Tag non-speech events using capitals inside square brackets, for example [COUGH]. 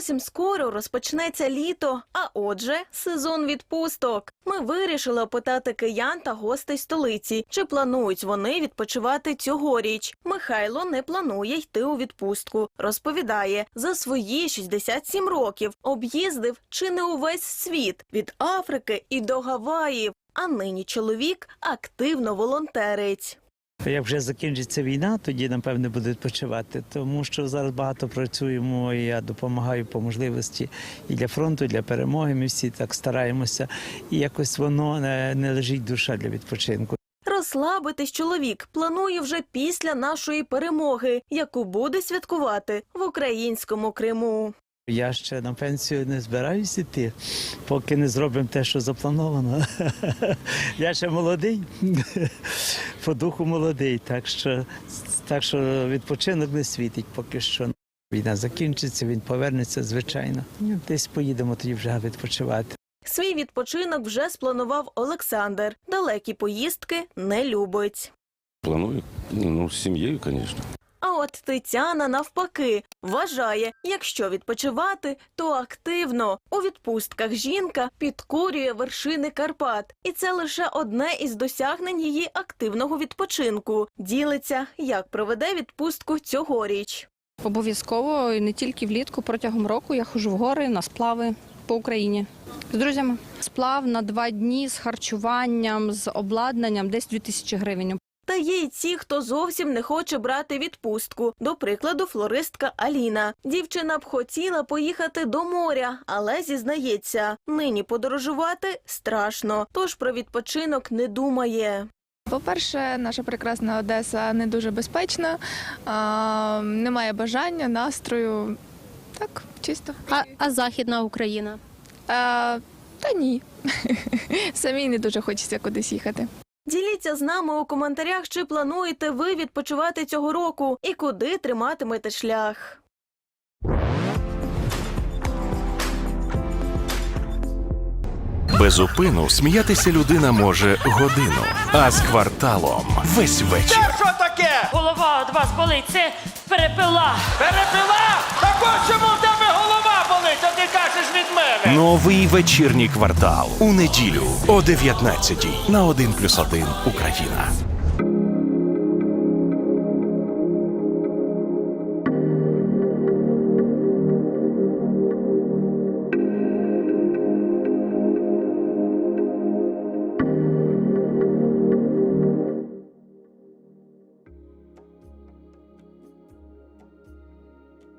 Зовсім скоро розпочнеться літо, а отже, сезон відпусток. Ми вирішили опитати киян та гостей столиці, чи планують вони відпочивати цьогоріч. Михайло не планує йти у відпустку. Розповідає, за свої 67 років об'їздив чи не увесь світ від Африки і до Гаваїв. А нині чоловік активно волонтерить. Як вже закінчиться війна, тоді напевне буду відпочивати, тому що зараз багато працюємо. і Я допомагаю по можливості і для фронту, і для перемоги. Ми всі так стараємося, і якось воно не лежить душа для відпочинку. Розслабитись чоловік планує вже після нашої перемоги, яку буде святкувати в українському Криму. Я ще на пенсію не збираюсь іти, поки не зробимо те, що заплановано. [LAUGHS] Я ще молодий, [LAUGHS] по духу молодий, так що, так що відпочинок не світить поки що. Війна закінчиться, він повернеться, звичайно. Ну, Десь поїдемо тоді вже відпочивати. Свій відпочинок вже спланував Олександр. Далекі поїздки не любить. Планую. Ну, з сім'єю, звісно. От Тетяна навпаки вважає, якщо відпочивати, то активно. У відпустках жінка підкорює вершини Карпат, і це лише одне із досягнень її активного відпочинку. Ділиться, як проведе відпустку цьогоріч. Обов'язково не тільки влітку, протягом року я ходжу в гори на сплави по Україні з друзями. Сплав на два дні з харчуванням, з обладнанням, десь 2000 гривень. Є й ті, хто зовсім не хоче брати відпустку. До прикладу, флористка Аліна. Дівчина б хотіла поїхати до моря, але зізнається, нині подорожувати страшно, тож про відпочинок не думає. По-перше, наша прекрасна Одеса не дуже безпечна, а, немає бажання, настрою. Так, чисто. А, а Західна Україна? А, та ні. [LAUGHS] Самій не дуже хочеться кудись їхати. Діліться з нами у коментарях, чи плануєте ви відпочивати цього року і куди триматимете шлях. Без упину сміятися людина може годину, а з кварталом весь вечір. Що таке? Голова від вас болить, це перепила. Перепила? Так ось чому тебе голова болить, а ти кажеш від мене? Новий вечірній квартал у неділю о 19 на 1+,1 Україна.